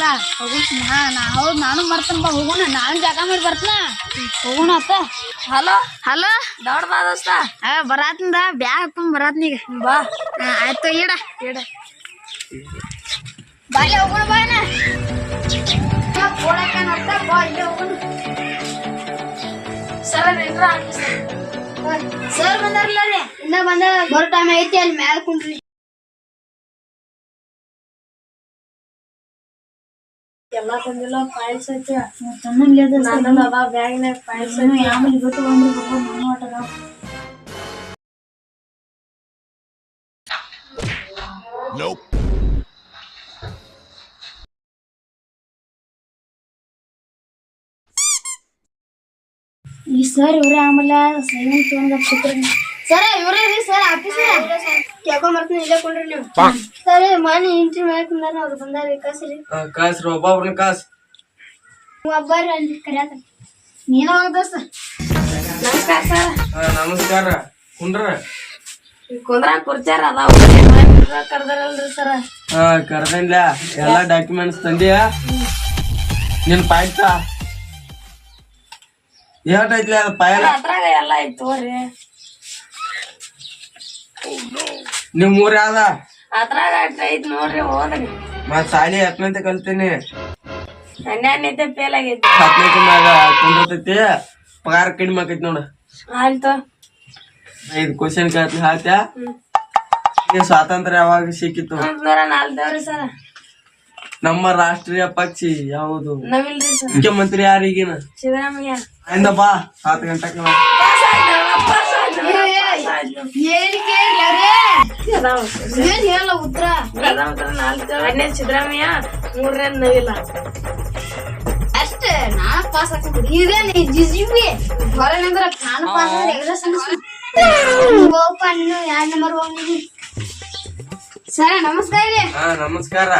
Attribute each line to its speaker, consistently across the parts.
Speaker 1: ಹೋಗಲ್ಲ ಹೋಗುಣ ಹಾ ನಾ ಹೌದ್ ನಾನು ಬರ್ತೇನೆ ಬಾ ಹೋಗೋಣ. ನಾನು ಜಾಗ ಮಾಡಿ ಬರ್ತನ? ಹೋಗೋಣ ಅತ್ತ.
Speaker 2: ಹಲೋ?
Speaker 1: ಹಲೋ?
Speaker 2: ದೊಡ್ಡ ಬಾ ದೋಸ್ತ
Speaker 1: ಆ ಬರಾತಿಂದ ಬ್ಯಾಗ್ ಹಾಕೊಂಡ್ ಬರಾತ್ನೀಗ
Speaker 2: ಬಾ.
Speaker 1: ಹಾ, ಆಯ್ತು ಇಡ.
Speaker 2: ಇಡ.
Speaker 1: ಬಾಯ್ಲೆ ಹೋಗೋಣ ಬಾಯ್ನ ಕೊಡಕ ನೋಡ್ತಾ ಬಾ ಇಲ್ಲೇ ಹೋಗೋಣ.
Speaker 2: ಸರ ನಿಂದ್ರ
Speaker 1: ಸರ್ ಬಂದಾರಲ್ಲ ರೀ? ಇನ್ನ ಬಂದ ಬರೋ ಟೈಮ್ ಐತಿ ಅಲ್ಲಿ ಮ್ಯಾಲ ಕುಂಡ್ರಿ
Speaker 2: ಎಲ್ಲ ತಂದಿಲ್ಲ ಫೈಲ್ಸ್ ಐತಿ
Speaker 1: ತಣ್ಣಂಗ್ಲಿ ಅದ
Speaker 2: ನಾನು ಅದ ಬ್ಯಾಗ್ನಾಗ ಫೈಲ್ಸ್ ಐತಿ
Speaker 1: ಆಮೇಲೆ ಇವತ್ತು ಬಂದ್ರೆ ಬರ್ಬೋದು ನಾನು ಆಟದ ಈ ಸರ್ ಇವ್ರೆ ಆಮೇಲೆ ಸೈಲೆಂಟ್ ತೊಗೊಂಡ್ ಚಿತ್ರ ಸರ್ ಇವ್ರೇ ಸರ್ ಕೇಳ್ಕೊಂಡ್ ಬರ್ತೀನಿ ಇಲ್ಲೇ ಕೊಂಡ್ರಿ ನೀವು. ಸರ್ ಮನೆ ಇಂಟ್ರಿ ಮಾಡಕ್ ಬಂದಾರ ಅವ್ರು ಬಂದಾರ ಕಸ್ರಿ
Speaker 3: ಕಾಸ್ರಿ ಒಬ್ಬೊಬ್ರನ್ನ ಕಾಸ್.
Speaker 1: ಒಬ್ಬರ ಅಲ್ಲಿ ಕರ್ಯಾಕ. ನೀನು ಹೋಗ ದೋಸ್ತ.
Speaker 2: ನಮಸ್ಕಾರ ಸರ್.
Speaker 3: ಹಾ, ನಮಸ್ಕಾರ. ಕುಂಡ್ರ?
Speaker 2: ಕುಂದ್ರ ಕುರ್ಚಾರ ಅದಾವ ಕರ್ದಾರಲ್ರಿ ಸರ.
Speaker 3: ಹಾ ಕರ್ದಿಲ್ಲ. ಎಲ್ಲಾ ಡಾಕ್ಯುಮೆಂಟ್ಸ್ ತಂದಿಯ? ನಿನ್ ಪಾಯ್ತ? ಏಟೈತ್ಲಿ ಅದ ಪಾಯಲ್ಲ
Speaker 2: ಅದ್ರಾಗ ಎಲ್ಲ ಇತ್ತು ತಗೋರಿ.
Speaker 3: ನಿಮ್ ಊರ್ ಯಾವ್ದ
Speaker 2: ಅದ್ರಾಗ ಐತ್ ನೋಡ್ರಿ ಹೋದ್ರಿ.
Speaker 3: ಮತ್ ಸಾಲಿ ಹತ್ತನಂತೆ ಕಲ್ತೀನಿ.
Speaker 2: ಹನ್ನೆರಡನೇತೆ ಫೇಲ್ ಆಗೈತಿ.
Speaker 3: ಹತ್ತನಂತೆ ಮ್ಯಾಗ ಕುಂದಿರ್ತೈತಿ. ಪಗಾರ ಕಡಿಮೆ ಆಕೈತಿ ನೋಡ.
Speaker 2: ಆಯ್ತು
Speaker 3: ಐದು ಕ್ವಶನ್ ಕೇಳ್ತೀನಿ ಹಾತ್ಯ ಈ ಸ್ವಾತಂತ್ರ್ಯ ಯಾವಾಗ ಸಿಕ್ಕಿತ್ತು?
Speaker 2: ನೂರ ನಾಲ್ಕವ್ರಿ ಸರ.
Speaker 3: ನಮ್ಮ ರಾಷ್ಟ್ರೀಯ ಪಕ್ಷಿ ಯಾವುದು?
Speaker 2: ನವಿಲ್ರಿ ಸರ್.
Speaker 3: ಮುಖ್ಯಮಂತ್ರಿ ಯಾರಿಗಿನ
Speaker 2: ಸಿದ್ದರಾಮಯ್ಯ.
Speaker 3: ಬಾ ಹತ್ತು ಗಂಟೆಗೆ
Speaker 1: ಏನ್ ಉತ್ತರ?
Speaker 2: ಎರಡನೇ ಸಿದ್ದರಾಮಯ್ಯ ಮೂರನೇ ನವಿಲ
Speaker 1: ಅಷ್ಟ ನಾನು ಪಾಸ್ ಹಾಕೊಂಡ್ಬಿಡಿ ಇದೇನು ಜಿಜಿಬಿ ಹೊರಗಂದ್ರ ನಾನು ಪಾಸ್ ಆದ್ರೆ ಎಗ್ರೆಸ್ ಹೋಗಪ್ಪ ನೀನು ಎರಡ್ ನಂಬರ್ ಹೋಗಿ ಸರ್ ನಮಸ್ಕಾರ ರೀ.
Speaker 3: ಹಾ ನಮಸ್ಕಾರ.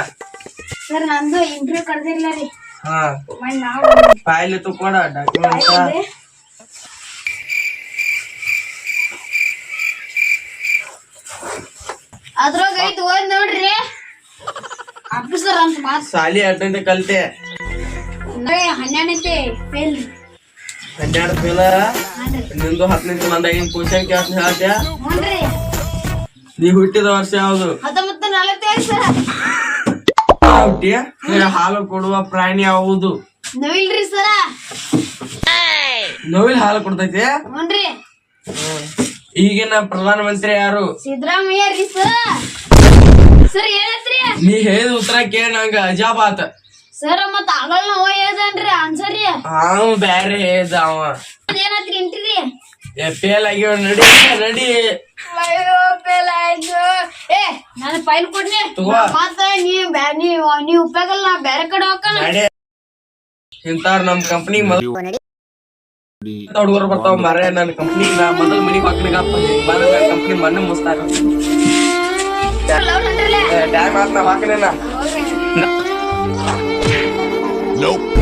Speaker 1: ಸರ್ ನಂದು ಇಂಟರ್ವ್ಯೂ ಕರೆದಿಲ್ಲ ರೀ.
Speaker 3: ಹಾ.
Speaker 1: ಮೈ ನಾವು
Speaker 3: ಫೈಲ್ ತಕೊಡ ಡಾಕ್ಯುಮೆಂಟ್ಸ್
Speaker 1: ಅದ್ರಾಗ ಐತಿ ಓದ್ ನೋಡ್ರಿ. ಆಫೀಸರ್ ಅಂತ ಮಾತ್.
Speaker 3: ಸಾಲಿ ಹತ್ತನೇ ಕಲ್ತೆ.
Speaker 1: ಹನ್ನೆರಡನೇ ಫೇಲ್
Speaker 3: ಹನ್ನೆರಡು ಫೇಲ ನಿಂದು ಹತ್ತನೇ ಒಂದ್ ಐದು ಕ್ವಶನ್ ಕ್ಯಾಸ್ ಹೇಳ್ತ್ಯಾ? ನೀ ಹುಟ್ಟಿದ ವರ್ಷ ಯಾವುದು?
Speaker 1: ಹತ್ತೊಂಬತ್ತು ನಲವತ್ತೈದು ಸರ್.
Speaker 3: ಹಾಲು ಕೊಡುವ ಪ್ರಾಣಿ ಯಾವುದು?
Speaker 1: ನವಿಲ್ರಿ ಸರ.
Speaker 3: ನವಿಲ್ ಹಾಲು ಕೊಡ್ತೈತೆ?
Speaker 1: ಹ್ಞೂನ್ರಿ
Speaker 3: ಈಗಿನ ಪ್ರಧಾನ ಮಂತ್ರಿ ಯಾರು?
Speaker 1: ಸಿದ್ದರಾಮಯ್ಯ ರೀ ಸರ. ಸರ್ ಏನತ್ರಿ
Speaker 3: ನೀ ಹೇಳಿದ ಉತ್ತರ ಕೇಳ ನಂಗ ಅಜಾಬಾತ್.
Speaker 1: ಸರ್ ಮತ್ತ ಆಗಲ್ ನೋವ ಹೇಳ್ದನ್ರಿ ಆನ್ಸರ್ ರೀ.
Speaker 3: ಅವ ಬ್ಯಾರೆ ಹೇಳ್ದ ಅವ.
Speaker 1: ಏನತ್ರಿ ಇಂಟ್ರಿ
Speaker 3: ಫೇಲ್ ಆಗ್ಯಾವ ನಡಿ ನಡಿ.
Speaker 1: ಅಯ್ಯೋ ಪೇಲ ಆಯ್ತು. ಏ ನಾನು ಫೈಲ್ ಕೊಡ್ನಿ
Speaker 3: ತಗೋ.
Speaker 1: ಮತ್ತ ನೀ ಬ್ಯಾ- ನೀ ನೀವ್ ಉಪಯೋಗಲ್ಲ ನಾ ಬೇರೆ ಕಡೆ ಹೋಗ್ಕಣ.
Speaker 3: ನಡಿ. ಇಂತಾರ ನಮ್ ಕಂಪ್ನಿ ಹುಡುಗರು ಬರ್ತಾವ ಮರ ನನ್ನ ಕಂಪ್ನಿ ನಾ ಮೊದಲ್ ಮನಿ ಮಕ್ಕಳಿಗೆ ಕಂಪ್ನಿ ಮಣ್ಣು ಮುಸ್ತಾರ ಟೈಮ್ ಆತ್ ನಾ
Speaker 4: Nope.